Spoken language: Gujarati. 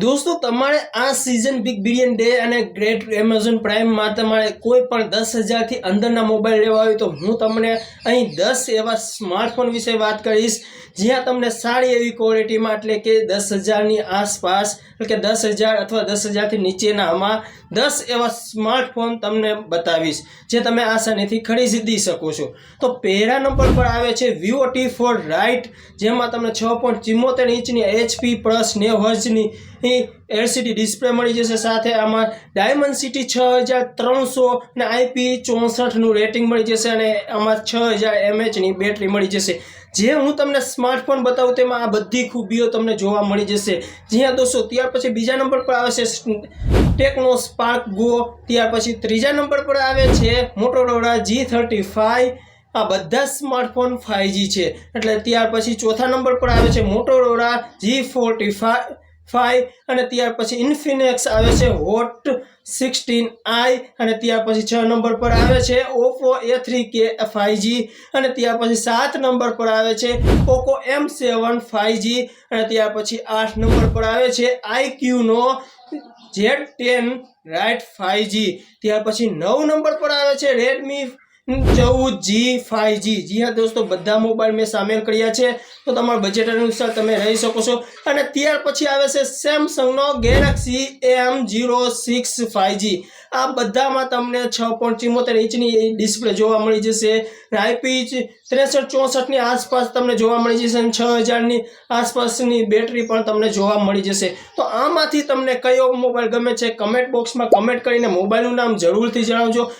દોસ્તો, તમારે આ સિઝન બિગ બિલિયન ડે અને ગ્રેટ એમેઝોન પ્રાઇમમાં તમારે કોઈ પણ દસ હજારથી અંદરના મોબાઈલ લેવા હોય તો હું તમને અહીં દસ એવા સ્માર્ટફોન વિશે વાત કરીશ. જ્યાં તમને સારી એવી ક્વોલિટીમાં એટલે કે દસ હજારની આસપાસ, એટલે કે દસ હજાર અથવા દસ હજારથી નીચેનામાં દસ એવા સ્માર્ટફોન તમને બતાવીશ, જે તમે આસાનીથી ખરીદી શકો છો. તો પહેલા નંબર પર આવે છે વિવો ટી ફોર રાઇટ જેમાં તમને છ પોઈન્ટ ચિમ્મોતેર ઇંચની એચપી પ્લસ નેવ હર્જની એલસીડી ડિસ્પ્લે મળી જશે. સાથે આમાં ડાયમંડ સિટી છ હજાર ત્રણસો અને આઈપી ચોસઠનું રેટિંગ મળી જશે અને આમાં છ હજાર એમએચની બેટરી મળી જશે. જે હું તમને સ્માર્ટફોન બતાવું તેમાં આ બધી ખૂબીઓ તમને જોવા મળી જશે. જ્યાં દોસ્તો, ત્યાર પછી બીજા નંબર પર આવે છે ટેકનો સ્પાર્ક ગો ત્યાર પછી ત્રીજા નંબર પર આવે છે મોટોરોલા જી થર્ટી ફાઈવ આ બધા સ્માર્ટફોન ફાઇવજી છે. એટલે ત્યાર પછી ચોથા નંબર પર આવે છે મોટોરોલા જી ફોર્ટી ફાઈવ અને ત્યાર પછી ઇન્ફિનેક્સ આવે છે હોટ સિક્સટીન આઈ અને ત્યાર પછી છ નંબર પર આવે છે ઓપ્પો એ થ્રી કે ફાઈવજી અને ત્યાર પછી સાત નંબર પર આવે છે પોકો એમ સેવન ફાઈવજી અને ત્યાર પછી આઠ નંબર પર આવે છે આઈક્યુનો Z ten right five G ત્યાર પછી નવ નંબર પર આવે છે રેડમી ચૌદ જી, ફાઈવ જી. જી હા, દોસ્તો, બધા મોબાઈલ મેં સામેલ કર્યા છે. તો તમારા બજેટ અનુસાર તમે રહી શકો છો. અને ત્યાર પછી આવે છે સેમસંગનો Galaxy M zero six five G આ બધામાં તમને છ પોઈન્ટ ચિમોતેર ઇંચની ડિસ્પ્લે જોવા મળી જશે. આઈપી ત્રેસઠ ચોસઠની આસપાસ તમને જોવા મળી જશે અને છ હજારની આસપાસની બેટરી પણ તમને જોવા મળી જશે. તો આમાંથી તમને કયો મોબાઈલ ગમે છે કમેન્ટ બોક્સમાં કમેન્ટ કરીને મોબાઈલનું નામ જરૂરથી જણાવજો.